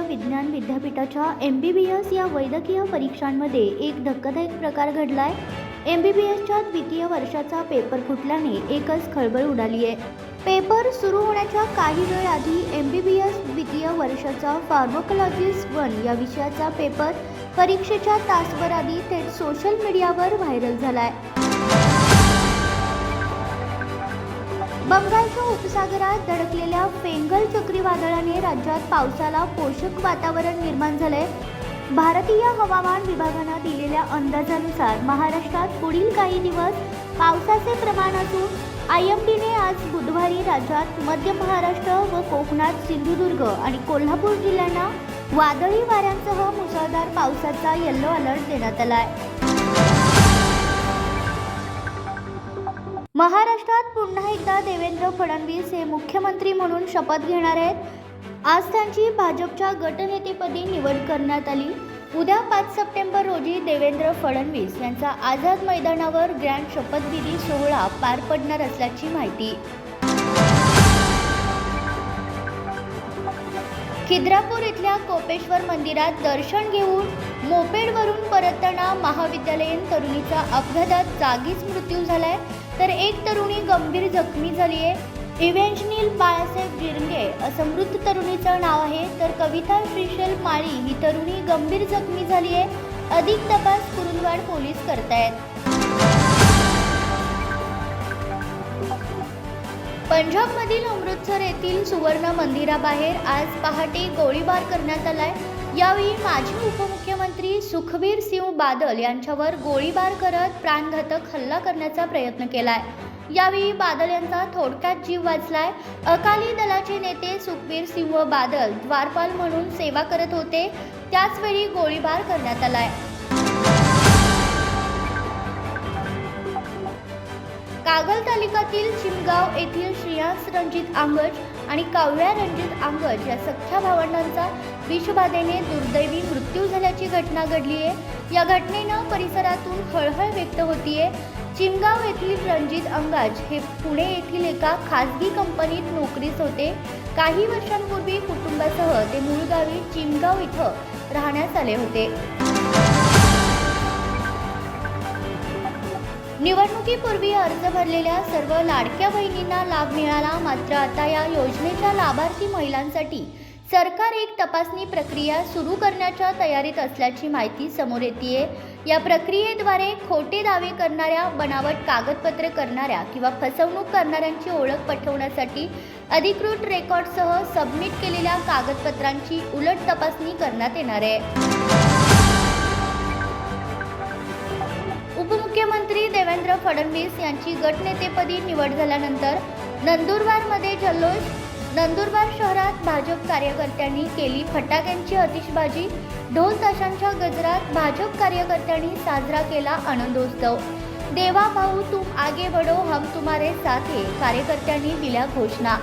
विज्ञान विद्यापीठाच्या एम बी बी एस या वैद्यकीय परीक्षांमध्ये एक धक्कादायक प्रकार घडलाय. एम बी बी एसच्या द्वितीय वर्षाचा पेपर फुटल्याने एकच खळबळ उडाली आहे. पेपर सुरू होण्याच्या काही वेळ आधी एम बी बी एस द्वितीय वर्षाचा फार्मोकॉलॉजिस्ट वन या विषयाचा पेपर परीक्षेच्या तासभर आधी थेट सोशल मीडियावर व्हायरल झाला आहे बंगालच्या उपसागरात धडकलेल्या फेंगल चक्रीवादळाने राज्यात पावसाला पोषक वातावरण निर्माण झालंय. भारतीय हवामान विभागानं दिलेल्या अंदाजानुसार महाराष्ट्रात पुढील काही दिवस पावसाचे प्रमाण असून आय एम डीने आज बुधवारी राज्यात मध्य महाराष्ट्र व कोकणात सिंधुदुर्ग आणि कोल्हापूर जिल्ह्यांना वादळी वाऱ्यांसह मुसळधार पावसाचा येल्लो अलर्ट देण्यात आला आहे महाराष्ट्रात पुन्हा एकदा देवेंद्र फडणवीस हे मुख्यमंत्री म्हणून शपथ घेणार आहेत. आज त्यांची भाजपच्या गटनेतेपदी निवड करण्यात आली. उद्या पाच सप्टेंबर रोजी देवेंद्र फडणवीस यांचा आझाद मैदानावर ग्रँड शपथविधी सोहळा पार पडणार असल्याची माहिती. खिद्रापूर इथल्या कोपेश्वर मंदिरात दर्शन घेऊन मोपेडवरून परतताना महाविद्यालयीन तरुणीचा अपघातात जागीच मृत्यू झालाय. तर एक तरुणी गंभीर जखमी झाली आहे इव्हेंजनील बाळासाहेब गिरंगे असं मृत तरुणीचं नाव आहे. तर कविता श्रीशल माळी ही तरुणी गंभीर जखमी झाली आहे अधिक तपास कुरुंदवाड पोलीस करतायत. पंजाबमधील अमृतसर येथील सुवर्ण मंदिराबाहेर आज पहाटे गोळीबार करण्यात आलाय. यावेळी माजी उपमुख्यमंत्री सुखबीर सिंह बादल यांच्यावर गोळीबार करत प्राणघातक हल्ला करण्याचा प्रयत्न केलाय. यावेळी बादल यांचा थोडक्यात जीव वाचलाय. अकाली दलाचे नेते सुखबीर सिंह बादल द्वारपाल म्हणून सेवा करत होते. त्याचवेळी गोळीबार करण्यात आलाय. कागल तालुक्यातील चिमगाव येथील श्रेयांस रणजित आंगज आणि काव्या रणजित आंगज या सख्ख्या भावंडांचा विषबाधेने दुर्दैवी मृत्यू झाल्याची घटना घडली आहे. या घटनेनं परिसरातून हळहळ व्यक्त होतीये. चिमगाव येथील रणजित अंगाज हे पुणे येथील एका खासगी कंपनीत नोकरीस होते. काही वर्षांपूर्वी कुटुंबासह ते मूळ गावी चिमगाव इथं राहण्यास आले होते. निवडणुकीपूर्वी अर्ज भरलेल्या सर्व लाडक्या बहिणींना लाभ मिळाला मात्र आता या योजनेच्या लाभार्थी महिलांसाठी सरकार एक तपासणी प्रक्रिया सुरू करण्याच्या तयारीत असल्याची माहिती समोर येते या प्रक्रियेद्वारे खोटे दावे करणाऱ्या बनावट कागदपत्रे करणाऱ्या किंवा फसवणूक करणाऱ्यांची ओळख पटवण्यासाठी अधिकृत रेकॉर्डसह सबमिट केलेल्या कागदपत्रांची उलट तपासणी करण्यात येणार आहे. उपमुख्यमंत्री देवेंद्र फडणवीस यांची गटनेतेपदी निवड झाल्यानंतर नंदुरबारमध्ये जल्लोष नंदुरबार शहरात भाजप कार्यकर्त्यांनी केली फटाक्यांची आतिषबाजी ढोल ताशांच्या गजरात भाजप कार्यकर्त्यांनी साजरा केला आनंदोत्सव. देवा भाऊ तुम आगे बढो हम तुम्हारे साथ हे कार्यकर्त्यांनी दिल्या घोषणा.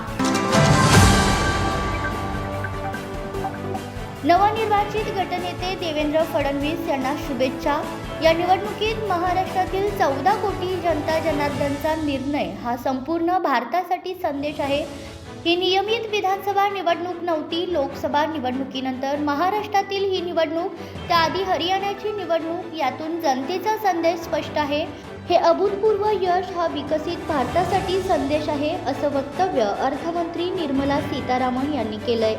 नवनिर्वाचित गटनेते देवेंद्र फडणवीस यांना शुभेच्छा. या निवडणुकीत महाराष्ट्रातील चौदा कोटी जनता जनार्दनचा निर्णय. हा संपूर्ण भारतासाठी संदेश आहे. ही नियमित विधानसभा निवडणूक नव्हती. लोकसभा निवडणुकीनंतर महाराष्ट्रातील ही निवडणूक त्याआधी हरियाणाची निवडणूक यातून जनतेचा संदेश स्पष्ट आहे. हे अभूतपूर्व यश हा विकसित भारतासाठी संदेश आहे असं वक्तव्य अर्थमंत्री निर्मला सीतारामन यांनी केलंय.